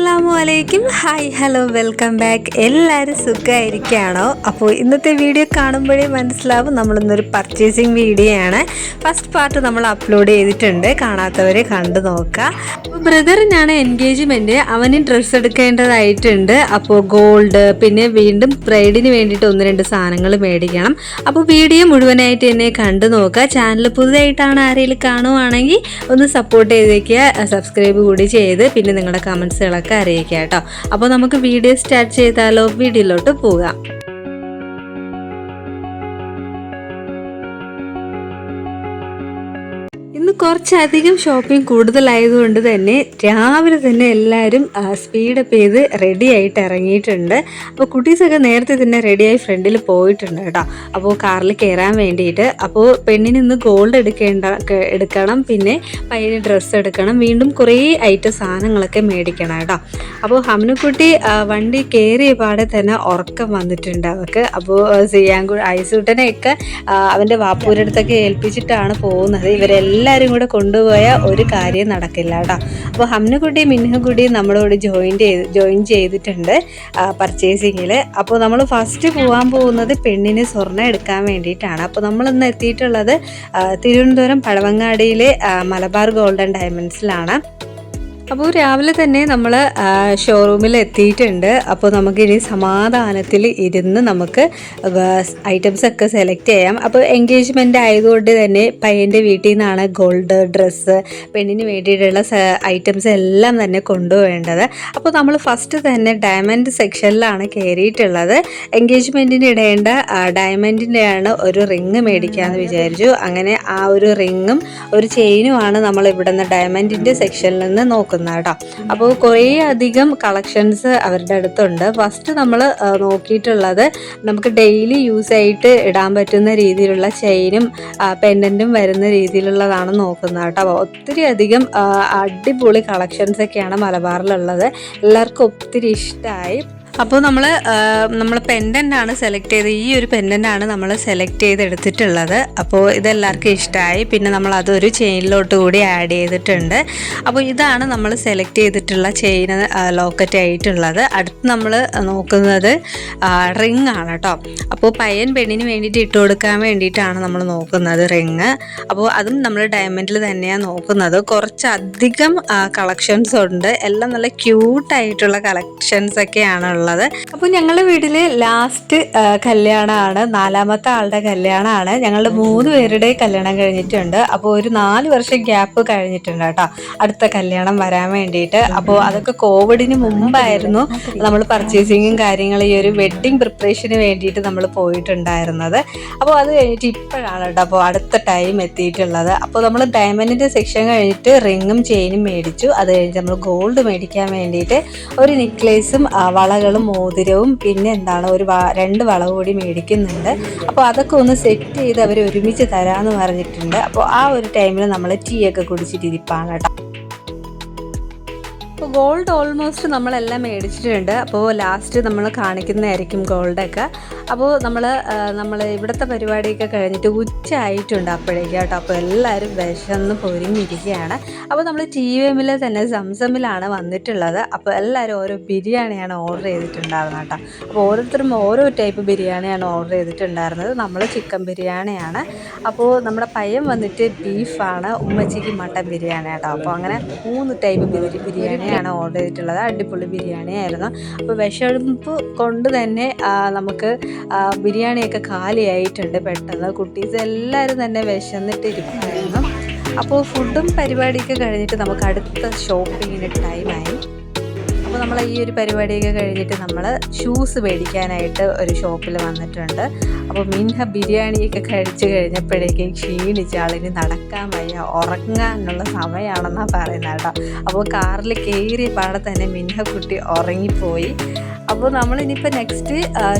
അസ്സാമു അലൈക്കും hi hello welcome back. എല്ലാവരും സുഖമായിരിക്കുകയാണോ അപ്പോൾ ഇന്നത്തെ വീഡിയോ കാണുമ്പോഴേ മനസ്സിലാവും നമ്മളിന്നൊരു പർച്ചേസിങ് വീഡിയോ ആണ് ഫസ്റ്റ് പാർട്ട് നമ്മൾ അപ്ലോഡ് ചെയ്തിട്ടുണ്ട്. കാണാത്തവരെ കണ്ടു നോക്കാം. അപ്പോൾ ബ്രദറിനാണ് എൻഗേജ്മെന്റ് അവന് ഡ്രസ്സ് എടുക്കേണ്ടതായിട്ടുണ്ട്. അപ്പോൾ ഗോൾഡ് പിന്നെ വീണ്ടും ബ്രൈഡിന് വേണ്ടിയിട്ട് ഒന്ന് രണ്ട് സാധനങ്ങൾ മേടിക്കണം. അപ്പോൾ വീഡിയോ മുഴുവനായിട്ട് എന്നെ കണ്ടു നോക്കുക ചാനൽ പുതുതായിട്ടാണ് ആരെങ്കിലും കാണുവാണെങ്കിൽ ഒന്ന് സപ്പോർട്ട് ചെയ്തേക്കുക. സബ്സ്ക്രൈബ് കൂടി ചെയ്ത് പിന്നെ നിങ്ങളുടെ കമൻസുകളൊക്കെ അറിയിക്കുക കേട്ടോ. അപ്പോൾ നമുക്ക് വീഡിയോ സ്റ്റാർട്ട് ചെയ്താലോ? വീഡിയോയിലോട്ട് പോകാം. കുറച്ചധികം ഷോപ്പിംഗ് കൂടുതലായതുകൊണ്ട് തന്നെ രാവിലെ തന്നെ എല്ലാവരും സ്പീഡപ്പ് ചെയ്ത് റെഡി ആയിട്ട് ഇറങ്ങിയിട്ടുണ്ട്. അപ്പോൾ കുട്ടീസൊക്കെ നേരത്തെ തന്നെ റെഡിയായി ഫ്രണ്ടിൽ പോയിട്ടുണ്ട് കേട്ടോ. അപ്പോൾ കാറിൽ കയറാൻ വേണ്ടിയിട്ട്. അപ്പോൾ പെണ്ണിന് ഇന്ന് ഗോൾഡ് എടുക്കേണ്ട എടുക്കണം പിന്നെ പയ്യന് ഡ്രസ്സ് എടുക്കണം. വീണ്ടും കുറേ ഐറ്റം സാധനങ്ങളൊക്കെ മേടിക്കണം കേട്ടോ. അപ്പോൾ ഹമനക്കുട്ടി വണ്ടി കയറിയ പാടെ തന്നെ ഉറക്കം വന്നിട്ടുണ്ട് അവർക്ക് അപ്പോൾ സിയാങ്കു ഐസൂട്ടനെയൊക്കെ അവന്റെ വാപ്പൂരടുത്തൊക്കെ ഏൽപ്പിച്ചിട്ടാണ് പോകുന്നത്. ഇവരെല്ലാവരും കൂടെ കൊണ്ടുപോയ ഒരു കാര്യം നടക്കില്ല കേട്ടോ. അപ്പോൾ ഹംനക്കുട്ടി മിന്നുകുട്ടി നമ്മളോട് ജോയിൻ ചെയ്ത് ജോയിൻ ചെയ്തിട്ടുണ്ട് പർച്ചേസിങ്ങിൽ അപ്പോൾ നമ്മൾ ഫസ്റ്റ് പോകാൻ പോകുന്നത് പെണ്ണിന് സ്വർണം എടുക്കാൻ വേണ്ടിയിട്ടാണ്. അപ്പോൾ നമ്മൾ ഇന്ന് എത്തിയിട്ടുള്ളത് തിരുവനന്തപുരം പഴവങ്ങാടിയിലെ മലബാർ ഗോൾഡൻ ഡയമണ്ട്സിലാണ്. അപ്പോൾ രാവിലെ തന്നെ നമ്മൾ ഷോറൂമിൽ എത്തിയിട്ടുണ്ട് അപ്പോൾ നമുക്കിനി സമാധാനത്തിൽ ഇരുന്ന് നമുക്ക് ഐറ്റംസ് ഒക്കെ സെലക്ട് ചെയ്യാം. അപ്പോൾ എൻഗേജ്മെന്റ് ആയതുകൊണ്ട് തന്നെ പയ്യന്റെ വീട്ടിൽ നിന്നാണ് ഗോൾഡ് ഡ്രസ്സ് പെണ്ണിന് വേണ്ടിയിട്ടുള്ള ഐറ്റംസ് എല്ലാം തന്നെ കൊണ്ടുപോകേണ്ടത്. അപ്പോൾ നമ്മൾ ഫസ്റ്റ് തന്നെ ഡയമണ്ട് സെക്ഷനിലാണ് കയറിയിട്ടുള്ളത് എൻഗേജ്മെന്റിന് ഇടേണ്ട ഡയമണ്ടിന്റെയാണ് ഒരു റിങ് മേടിക്കാമെന്ന് വിചാരിച്ചു. അങ്ങനെ ആ ഒരു റിങ്ങും ഒരു ചെയിനുമാണ് നമ്മൾ ഇവിടെ നിന്ന് ഡയമണ്ടിന്റെ സെക്ഷനിൽ നിന്ന് നോക്കുന്നത്. കേട്ടോ അപ്പോൾ കുറേ അധികം കളക്ഷൻസ് അവരുടെ അടുത്തുണ്ട്. ഫസ്റ്റ് നമ്മൾ നോക്കിയിട്ടുള്ളത് നമുക്ക് ഡെയിലി യൂസ് ആയിട്ട് ഇടാൻ പറ്റുന്ന രീതിയിലുള്ള ചെയിനും പെൻഡന്റും വരുന്ന രീതിയിലുള്ളതാണ് നോക്കുന്നത് കേട്ടോ. അപ്പോൾ ഒത്തിരി അധികം അടിപൊളി കളക്ഷൻസ് ഒക്കെയാണ് മലബാറിലുള്ളത്. എല്ലാവർക്കും ഒത്തിരി ഇഷ്ടമായി അപ്പോൾ നമ്മൾ നമ്മൾ പെൻഡന്റ് ആണ് സെലക്ട് ചെയ്ത് ഈ ഒരു പെൻഡന്റ് ആണ് നമ്മൾ സെലക്ട് ചെയ്തെടുത്തിട്ടുള്ളത്. അപ്പോൾ ഇതെല്ലാവർക്കും ഇഷ്ടമായി പിന്നെ നമ്മൾ അതൊരു ചെയിനിലോട്ട് കൂടി ആഡ് ചെയ്തിട്ടുണ്ട്. അപ്പോൾ ഇതാണ് നമ്മൾ സെലക്ട് ചെയ്തിട്ടുള്ള ചെയിൻ ലോക്കറ്റ് ആയിട്ടുള്ളത്. അടുത്ത് നമ്മൾ നോക്കുന്നത് റിങ് ആണ് കേട്ടോ അപ്പോൾ പയ്യൻ പെണ്ണിന് വേണ്ടിയിട്ട് ഇട്ട് കൊടുക്കാൻ വേണ്ടിയിട്ടാണ് നമ്മൾ നോക്കുന്നത് റിങ് അപ്പോൾ അതും നമ്മൾ ഡയമണ്ടിൽ തന്നെയാണ് നോക്കുന്നത്. കുറച്ചധികം കളക്ഷൻസ് ഉണ്ട്. എല്ലാം നല്ല ക്യൂട്ടായിട്ടുള്ള കളക്ഷൻസ് ഒക്കെയാണ് ഉള്ളത്. അപ്പോൾ ഞങ്ങളുടെ വീട്ടിൽ ലാസ്റ്റ് കല്യാണമാണ്. നാലാമത്തെ ആളുടെ കല്യാണമാണ്. ഞങ്ങളുടെ മൂന്ന് പേരുടെ കല്യാണം കഴിഞ്ഞിട്ടുണ്ട്. അപ്പോൾ ഒരു നാല് വർഷം ഗ്യാപ്പ് കഴിഞ്ഞിട്ടുണ്ട് കേട്ടോ. അടുത്ത കല്യാണം വരാൻ വേണ്ടിയിട്ട്. അപ്പോൾ അതൊക്കെ കോവിഡിന് മുമ്പായിരുന്നു നമ്മൾ പർച്ചേസിങ്ങും കാര്യങ്ങളും ഈ ഒരു വെഡ്ഡിങ് പ്രിപ്പറേഷന് വേണ്ടിയിട്ട് നമ്മൾ പോയിട്ടുണ്ടായിരുന്നത്. അപ്പോൾ അത് കഴിഞ്ഞിട്ട് ഇപ്പോഴാണ് കേട്ടോ അപ്പോൾ അടുത്ത ടൈം എത്തിയിട്ടുള്ളത്. അപ്പോൾ നമ്മൾ ഡയമണ്ടിന്റെ സെക്ഷൻ കഴിഞ്ഞിട്ട് റിങ്ങും ചെയിനും മേടിച്ചു. അത് കഴിഞ്ഞിട്ട് നമ്മൾ ഗോൾഡ് മേടിക്കാൻ വേണ്ടിയിട്ട് ഒരു നെക്ലേസും വളകളും മോതിരവും പിന്നെ എന്താണ് ഒരു രണ്ട് വളവ് കൂടി മേടിക്കുന്നുണ്ട്. അപ്പോൾ അതൊക്കെ ഒന്ന് സെറ്റ് ചെയ്ത് അവർ ഒരുമിച്ച് തരാമെന്ന് പറഞ്ഞിട്ടുണ്ട്. അപ്പോൾ ആ ഒരു ടൈമിൽ നമ്മൾ ടീ ഒക്കെ കുടിച്ചിട്ടിരിപ്പാണ് കേട്ടോ. ഗോൾഡ് ഓൾമോസ്റ്റ് നമ്മളെല്ലാം മേടിച്ചിട്ടുണ്ട്. അപ്പോൾ ലാസ്റ്റ് നമ്മൾ കാണിക്കുന്നതായിരിക്കും ഗോൾഡൊക്കെ അപ്പോൾ നമ്മൾ നമ്മൾ ഇവിടുത്തെ പരിപാടിയൊക്കെ കഴിഞ്ഞിട്ട് ഉച്ച ആയിട്ടുണ്ട് അപ്പോഴേക്കും കേട്ടോ. അപ്പോൾ എല്ലാവരും വിശന്ന് പൊരിഞ്ഞിരിക്കുകയാണ്. അപ്പോൾ നമ്മൾ ടി വി എമ്മിൽ തന്നെ സംസമിലാണ് വന്നിട്ടുള്ളത്. അപ്പോൾ എല്ലാവരും ഓരോ ബിരിയാണിയാണ് ഓർഡർ ചെയ്തിട്ടുണ്ടായിരുന്നത് കേട്ടോ. അപ്പോൾ ഓരോരുത്തരും ഓരോ ടൈപ്പ് ബിരിയാണിയാണ് ഓർഡർ ചെയ്തിട്ടുണ്ടായിരുന്നത്. നമ്മൾ ചിക്കൻ ബിരിയാണിയാണ്. അപ്പോൾ നമ്മുടെ പയ്യൻ വന്നിട്ട് ബീഫാണ് ഉമ്മച്ചിക്ക് മട്ടൻ ബിരിയാണി കേട്ടോ. അപ്പോൾ അങ്ങനെ മൂന്ന് ടൈപ്പ് ബിരി- ബിരിയാണിയാണ് ഓർഡർ ചെയ്തിട്ടുള്ളത്. അടിപൊളി ബിരിയാണി ആയിരുന്നു. അപ്പോൾ വിഷമെടുപ്പ് കൊണ്ട് തന്നെ നമുക്ക് ബിരിയാണിയൊക്കെ കാലിയായിട്ടുണ്ട് പെട്ടെന്ന്. കുട്ടീസ് എല്ലാവരും തന്നെ വിശന്നിട്ടിരിക്കുന്നു അപ്പോൾ ഫുഡും പരിപാടിയൊക്കെ കഴിഞ്ഞിട്ട് നമുക്ക് അടുത്ത ഷോപ്പിങ്ങിന് ടൈമായി അപ്പോൾ നമ്മൾ ഈ ഒരു പരിപാടിയൊക്കെ കഴിഞ്ഞിട്ട് നമ്മൾ ഷൂസ് മേടിക്കാനായിട്ട് ഒരു ഷോപ്പിൽ വന്നിട്ടുണ്ട്. അപ്പോൾ മിൻഹ ബിരിയാണിയൊക്കെ കഴിച്ചു കഴിഞ്ഞപ്പോഴേക്കും ക്ഷീണിച്ച് ആളിന് നടക്കാൻ വയ്യ ഉറങ്ങാനുള്ള സമയമാണെന്നാണ് പറയുന്നത് കേട്ടോ. അപ്പോൾ കാറിൽ കയറിയ പാടെ തന്നെ മിൻഹ കുട്ടി ഉറങ്ങിപ്പോയി. അപ്പോൾ നമ്മൾ ഇനിയിപ്പോൾ നെക്സ്റ്റ്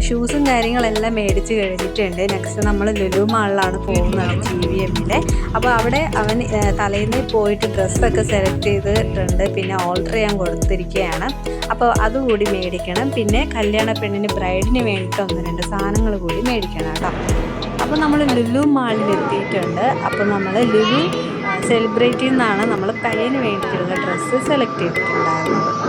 ഷൂസും കാര്യങ്ങളെല്ലാം മേടിച്ച് കഴിഞ്ഞിട്ടുണ്ട്. നെക്സ്റ്റ് നമ്മൾ ലുലു മാളിലാണ് പോകുന്നത് ജി വി എമ്മിലെ അപ്പോൾ അവിടെ അവൻ തലേന്ന് പോയിട്ട് ഡ്രസ്സൊക്കെ സെലക്ട് ചെയ്തിട്ടുണ്ട്. പിന്നെ ഓർഡർ ചെയ്യാൻ കൊടുത്തിരിക്കുകയാണ്. അപ്പോൾ അതുകൂടി മേടിക്കണം. പിന്നെ കല്യാണ പെണ്ണിന് ബ്രൈഡിന് വേണ്ടിയിട്ട് ഒന്ന് രണ്ട് സാധനങ്ങൾ കൂടി മേടിക്കണം കേട്ടോ. അപ്പോൾ നമ്മൾ ലുലു മാളിൽ എത്തിയിട്ടുണ്ട്. അപ്പോൾ നമ്മൾ ലുലു സെലിബ്രേറ്റിൽ നിന്നാണ് നമ്മൾ പയ്യന് വേണ്ടിയിട്ടുള്ള ഡ്രസ്സ് സെലക്ട് ചെയ്തിട്ടുണ്ടായിരുന്നത്.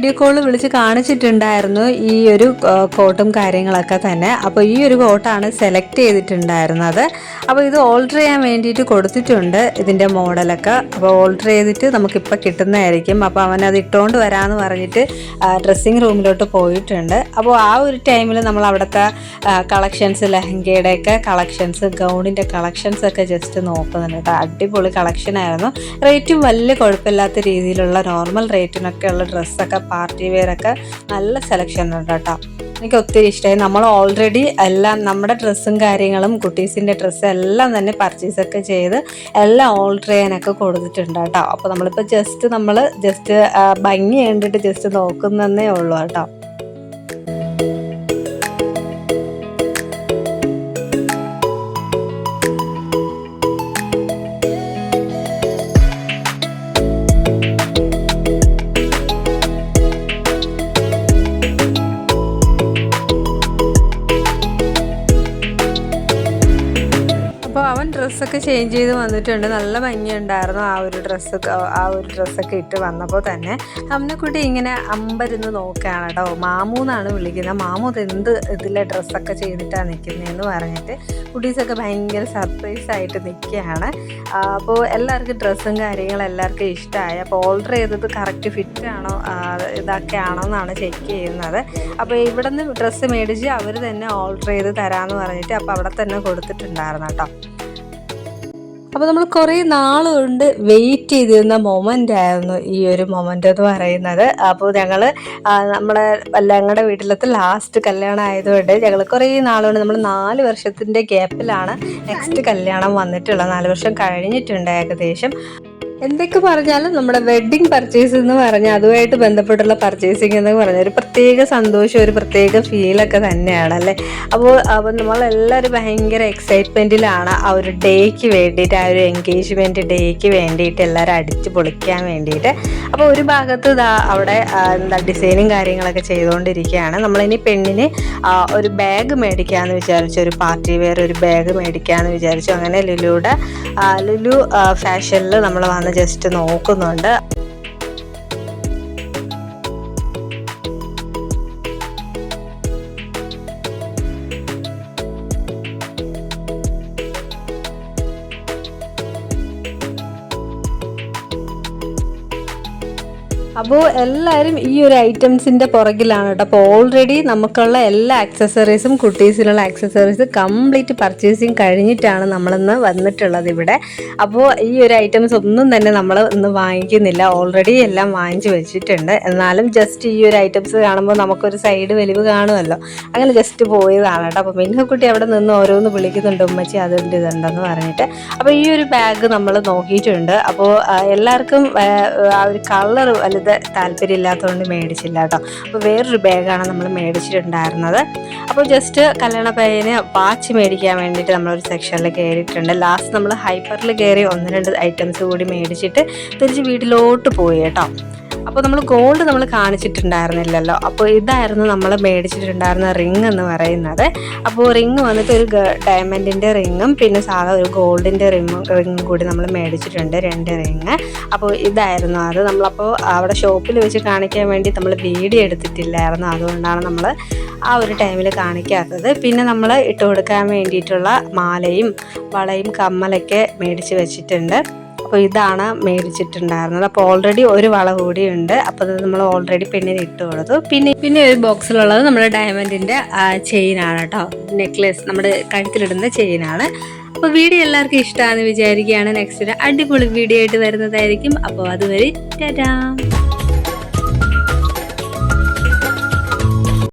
വീഡിയോ കോൾ വിളിച്ച് കാണിച്ചിട്ടുണ്ടായിരുന്നു ഈ ഒരു കോട്ടും കാര്യങ്ങളൊക്കെ തന്നെ. അപ്പോൾ ഈ ഒരു കോട്ടാണ് സെലക്ട് ചെയ്തിട്ടുണ്ടായിരുന്നത്. അപ്പോൾ ഇത് ഓൾട്ടർ ചെയ്യാൻ വേണ്ടിയിട്ട് കൊടുത്തിട്ടുണ്ട് ഇതിന്റെ മോഡലൊക്കെ അപ്പോൾ ഓൾട്ടർ ചെയ്തിട്ട് നമുക്കിപ്പോൾ കിട്ടുന്നതായിരിക്കും. അപ്പോൾ അവൻ അത് ഇട്ടുകൊണ്ട് വരാമെന്ന് പറഞ്ഞിട്ട് ഡ്രസ്സിങ് റൂമിലോട്ട് പോയിട്ടുണ്ട്. അപ്പോൾ ആ ഒരു ടൈമിൽ നമ്മൾ അവിടുത്തെ കളക്ഷൻസ് ലെഹങ്കയുടെയൊക്കെ കളക്ഷൻസ് ഗൗണിന്റെ കളക്ഷൻസ് ഒക്കെ ജസ്റ്റ് നോക്കുന്നുണ്ട് അടിപൊളി കളക്ഷൻ ആയിരുന്നു. റേറ്റും വലിയ കുഴപ്പമില്ലാത്ത രീതിയിലുള്ള നോർമൽ റേറ്റിനൊക്കെ ഉള്ള ഡ്രസ്സൊക്കെ പാർട്ടി വെയറൊക്കെ നല്ല സെലക്ഷൻ ഉണ്ട് കേട്ടോ. എനിക്ക് ഒത്തിരി ഇഷ്ടമായി നമ്മൾ ഓൾറെഡി എല്ലാം നമ്മുടെ ഡ്രസ്സും കാര്യങ്ങളും കുട്ടീസിന്റെ ഡ്രസ്സ് എല്ലാം തന്നെ പർച്ചേസൊക്കെ ചെയ്ത് എല്ലാം ഓൾട്ടർ ചെയ്യാനൊക്കെ കൊടുത്തിട്ടുണ്ട് കേട്ടോ. അപ്പോൾ നമ്മളിപ്പോൾ ജസ്റ്റ് നമ്മൾ ജസ്റ്റ് ഭംഗി കണ്ടിട്ട് ജസ്റ്റ് നോക്കുന്നതേ ഉള്ളൂ കേട്ടോ. ചേഞ്ച് ചെയ്ത് വന്നിട്ടുണ്ട്. നല്ല ഭംഗിയുണ്ടായിരുന്നു ആ ഒരു ഡ്രസ്സ് ആ ഒരു ഡ്രസ്സൊക്കെ ഇട്ട് വന്നപ്പോൾ തന്നെ. അവനെ കുട്ടി ഇങ്ങനെ അമ്പരുന്ന് നോക്കുകയാണ് കേട്ടോ. മാമു എന്നാണ് വിളിക്കുന്നത്. മാമു എന്ത് ഇതിലെ ഡ്രസ്സൊക്കെ ചെയ്തിട്ടാണ് നിൽക്കുന്നതെന്ന് പറഞ്ഞിട്ട് കുട്ടീസൊക്കെ ഭയങ്കര സർപ്രൈസ് ആയിട്ട് നിൽക്കുകയാണ് അപ്പോൾ എല്ലാവർക്കും ഡ്രസ്സും കാര്യങ്ങളും എല്ലാവർക്കും ഇഷ്ടമായി. അപ്പോൾ ഓർഡർ ചെയ്തത് കറക്റ്റ് ഫിറ്റ് ആണോ ഇതൊക്കെ ആണോ എന്നാണ് ചെക്ക് ചെയ്യുന്നത്. അപ്പോൾ ഇവിടെ നിന്ന് ഡ്രസ്സ് മേടിച്ച് അവർ തന്നെ ഓർഡർ ചെയ്ത് തരാമെന്ന് പറഞ്ഞിട്ട് അപ്പോൾ അവിടെ തന്നെ കൊടുത്തിട്ടുണ്ടായിരുന്നു കേട്ടോ. അപ്പോൾ നമ്മൾ കുറേ നാൾ കൊണ്ട് വെയിറ്റ് ചെയ്തിരുന്ന മൊമെന്റ് ആയിരുന്നു ഈ ഒരു മൊമെന്റ് എന്ന് പറയുന്നത്. അപ്പോൾ ഞങ്ങൾ നമ്മളെ ഞങ്ങളുടെ വീട്ടിലത്തെ ലാസ്റ്റ് കല്യാണം ആയതുകൊണ്ട് ഞങ്ങൾ കുറേ നാളുകൊണ്ട് നമ്മൾ നാല് വർഷത്തിന്റെ ഗ്യാപ്പിലാണ് നെക്സ്റ്റ് കല്യാണം വന്നിട്ടുള്ളത്. നാല് വർഷം കഴിഞ്ഞിട്ടുണ്ട് ഏകദേശം. എന്തൊക്കെ പറഞ്ഞാലും നമ്മുടെ വെഡിങ് പർച്ചേസ് എന്ന് പറഞ്ഞാൽ അതുമായിട്ട് ബന്ധപ്പെട്ടുള്ള പർച്ചേസിങ് എന്ന് പറഞ്ഞാൽ ഒരു പ്രത്യേക സന്തോഷം ഒരു പ്രത്യേക ഫീലൊക്കെ തന്നെയാണ് അല്ലേ? അപ്പോൾ അപ്പോൾ നമ്മളെല്ലാവരും ഭയങ്കര എക്സൈറ്റ്മെന്റിലാണ് ആ ഒരു ഡേക്ക് വേണ്ടിയിട്ട് ആ ഒരു എൻഗേജ്മെന്റ് ഡേക്ക് വേണ്ടിയിട്ട് എല്ലാവരും അടിച്ച് പൊളിക്കാൻ വേണ്ടിയിട്ട്. അപ്പോൾ ഒരു ഭാഗത്ത് ഇതാ അവിടെ എന്താ ഡിസൈനും കാര്യങ്ങളൊക്കെ ചെയ്തുകൊണ്ടിരിക്കുകയാണ്. നമ്മളിനി പെണ്ണിന് ഒരു ബാഗ് മേടിക്കാമെന്ന് വിചാരിച്ചു ഒരു പാർട്ടി വെയർ ഒരു ബാഗ് മേടിക്കാമെന്ന് വിചാരിച്ചു. അങ്ങനെ ലുലുയുടെ ലുലു ഫാഷനിൽ നമ്മൾ വന്ന് ജസ്റ്റ് നോക്കുന്നുണ്ട് അപ്പോൾ എല്ലാവരും ഈ ഒരു ഐറ്റംസിന്റെ പുറകിലാണ് കേട്ടോ. അപ്പോൾ ഓൾറെഡി നമുക്കുള്ള എല്ലാ ആക്സസറീസും കുട്ടീസിനുള്ള ആക്സസറീസ് കംപ്ലീറ്റ് പർച്ചേസിങ് കഴിഞ്ഞിട്ടാണ് നമ്മളിന്ന് വന്നിട്ടുള്ളത് ഇവിടെ. അപ്പോൾ ഈ ഒരു ഐറ്റംസ് ഒന്നും തന്നെ നമ്മൾ ഇന്ന് വാങ്ങിക്കുന്നില്ല. ഓൾറെഡി എല്ലാം വാങ്ങിച്ച് വെച്ചിട്ടുണ്ട്. എന്നാലും ജസ്റ്റ് ഈ ഒരു ഐറ്റംസ് കാണുമ്പോൾ നമുക്കൊരു സൈഡ് വലിവ് കാണുമല്ലോ. അങ്ങനെ ജസ്റ്റ് പോയതാണ് കേട്ടോ. അപ്പോൾ മിന്നക്കുട്ടി അവിടെ നിന്ന് ഓരോന്ന് വിളിക്കുന്നുണ്ട്. ഉമ്മച്ചി അതുണ്ട് ഇതുണ്ടെന്ന് പറഞ്ഞിട്ട്. അപ്പോൾ ഈ ഒരു ബാഗ് നമ്മൾ നോക്കിയിട്ടുണ്ട്. അപ്പോൾ എല്ലാവർക്കും ആ ഒരു കളർ വലുത് താല്പര്യമില്ലാത്തതുകൊണ്ട് മേടിച്ചില്ല കേട്ടോ. അപ്പോൾ വേറൊരു ബാഗാണ് നമ്മൾ മേടിച്ചിട്ടുണ്ടായിരുന്നത്. അപ്പോൾ ജസ്റ്റ് കല്യാണ പയ്യന് വാച്ച് മേടിക്കാൻ വേണ്ടിയിട്ട് നമ്മളൊരു സെക്ഷനിൽ കയറിയിട്ടുണ്ട് ലാസ്റ്റ് നമ്മൾ ഹൈപ്പറിൽ കയറി ഒന്ന് രണ്ട് ഐറ്റംസ് കൂടി മേടിച്ചിട്ട് തിരിച്ച് വീട്ടിലോട്ട് പോയി കേട്ടോ. അപ്പോൾ നമ്മൾ ഗോൾഡ് നമ്മൾ കാണിച്ചിട്ടുണ്ടായിരുന്നില്ലല്ലോ. അപ്പോൾ ഇതായിരുന്നു നമ്മൾ മേടിച്ചിട്ടുണ്ടായിരുന്ന റിങ് എന്ന് പറയുന്നത്. അപ്പോൾ റിങ് വന്നിട്ട് ഒരു ഡയമണ്ടിന്റെ റിങ്ങും പിന്നെ സാധാ ഒരു ഗോൾഡിന്റെ റിങ്ങും റിങ്ങും കൂടി നമ്മൾ മേടിച്ചിട്ടുണ്ട്. രണ്ട് റിങ് അപ്പോൾ ഇതായിരുന്നു അത്. നമ്മളപ്പോൾ അവിടെ ഷോപ്പിൽ വെച്ച് കാണിക്കാൻ വേണ്ടി നമ്മൾ വീഡിയോ എടുത്തിട്ടില്ലായിരുന്നു. അതുകൊണ്ടാണ് നമ്മൾ ആ ഒരു ടൈമിൽ കാണിക്കാത്തത്. പിന്നെ നമ്മൾ ഇട്ട് കൊടുക്കാൻ വേണ്ടിയിട്ടുള്ള മാലയും വളയും കമ്മലൊക്കെ മേടിച്ച് വെച്ചിട്ടുണ്ട്. അപ്പോൾ ഇതാണ് മേടിച്ചിട്ടുണ്ടായിരുന്നത്. അപ്പോൾ ഓൾറെഡി ഒരു വള കൂടി ഉണ്ട്. അപ്പോൾ അത് നമ്മൾ ഓൾറെഡി പെണ്ണിന് ഇട്ട് കൊടുത്തു. പിന്നെ പിന്നെ ഒരു ബോക്സിലുള്ളത് നമ്മുടെ ഡയമണ്ടിന്റെ ചെയിനാണ് കേട്ടോ നെക്ലെസ് നമ്മുടെ കഴുത്തിലിടുന്ന ചെയിനാണ് അപ്പോൾ വീഡിയോ എല്ലാവർക്കും ഇഷ്ടമാണെന്ന് വിചാരിക്കുകയാണ്. നെക്സ്റ്റ് അടിപൊളി വീഡിയോ ആയിട്ട് വരുന്നതായിരിക്കും. അപ്പോൾ അതുവരെ ടാറ്റാ!